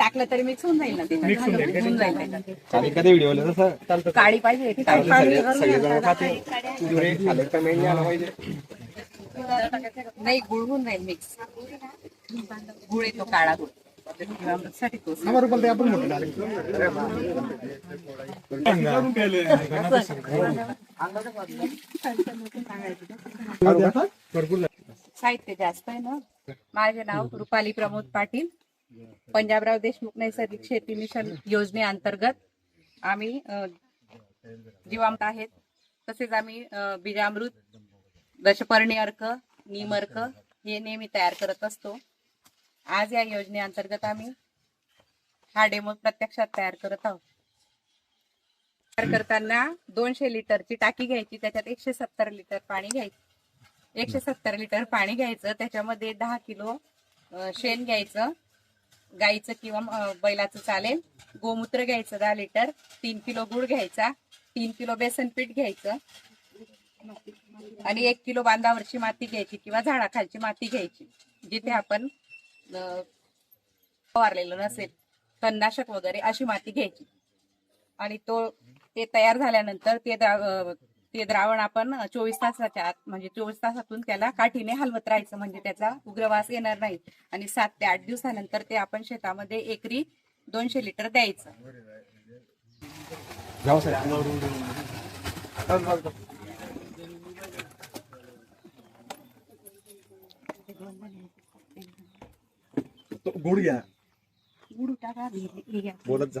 टाकलं तरी मिक्स होऊन जाईल ना ते. होऊन जाईल. त्याच्यात. आणि चालतं. काळी पाहिजे काळी सगळे सगळेजण खाते पुरे खाल्लं पेमेंट नाही आलं पाहिजे? नाही गुळ होऊन जाईल मिक्स गुळ येतो काळा गुळ. साठी तो साहित्य जास्त आहे ना. माझे नाव रुपाली प्रमोद पाटील. पंजाबराव देशमुख नैसर्गिक शेती मिशन योजनेअंतर्गत आम्ही अ, जीवामृत आहेत. तसेच आम्ही बीजामृत दशपर्णी अर्क नीम अर्क हे नेहमी तयार करत असतो. आज या योजनेअंतर्गत आम्ही हा डेमो प्रत्यक्षात तयार करत आहोत. तयार करताना दोनशे लिटरची टाकी घ्यायची त्याच्यात एकशे सत्तर लिटर पाणी घ्यायचं. एकशे सत्तर लिटर पाणी घ्यायचं त्याच्यामध्ये दहा किलो शेण घ्यायचं. गाईचं किंवा बैलाचं चालेल. गोमूत्र घ्यायचं दहा लिटर तीन किलो गुळ घ्यायचा तीन किलो बेसन पीठ घ्यायचं आणि एक किलो बांधावरची माती घ्यायची किंवा झाडाखालची माती घ्यायची जिथे आपण फवारलेलं नसेल तणनाशक वगैरे अशी माती घ्यायची. आणि तो ते तयार झाल्यानंतर ते ते द्रावण आपण चोवीस तासाच्या आत म्हणजे चोवीस तासातून त्याला काठीने हलवत राहायचं म्हणजे त्याचा उग्रवास येणार नाही. आणि सात ते आठ दिवसानंतर ते आपण शेतामध्ये एकरी दोनशे लिटर द्यायचं. हे. बोलत जा.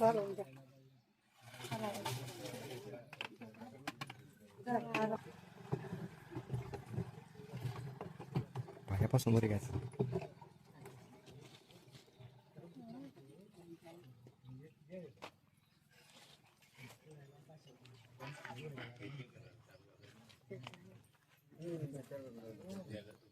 Varonga. Vai passando, obrigado. Thank you.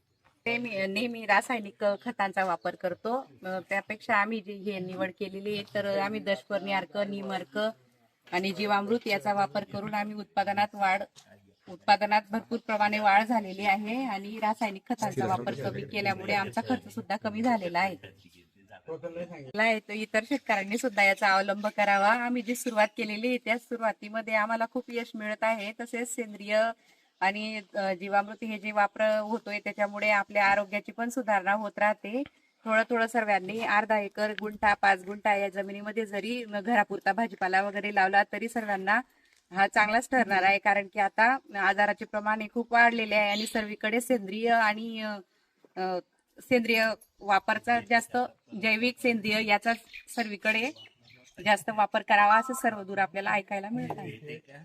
नेहमी नेहमी रासायनिक खतांचा वापर करतो. त्यापेक्षा आम्ही जी हे निवड केलेली आहे तर आम्ही दशपर्णी अर्क निमर्क आणि जीवामृत याचा वापर करून आम्ही उत्पादनात वाढ उत्पादनात भरपूर प्रमाणे वाढ झालेली आहे आणि रासायनिक खतांचा वापर कमी केल्यामुळे आमचा खर्च सुद्धा कमी झालेला आहे. आहे इतर शेतकऱ्यांनी सुद्धा याचा अवलंब करावा. आम्ही जी सुरुवात केलेली आहे त्या सुरुवातीमध्ये आम्हाला खूप यश मिळत आहे. तसेच सेंद्रिय आणि जीवामृत हे जे वापर होतोय त्याच्यामुळे आपल्या आरोग्याची पण सुधारणा होत राहते. थोडं थोडं सर्वांनी अर्धा एकर गुंठा पाच गुंठा या जमिनीमध्ये जरी घरापुरता भाजीपाला वगैरे लावला तरी सर्वांना हा चांगलाच ठरणार आहे. कारण की आता आजाराचे प्रमाण हे खूप वाढलेले आहे आणि सर्वीकडे सेंद्रिय आणि सेंद्रिय वापरचा जास्त जैविक सेंद्रिय याचा सर्वीकडे जास्त वापर करावा असं सर्व दूर आपल्याला ऐकायला मिळत आहे.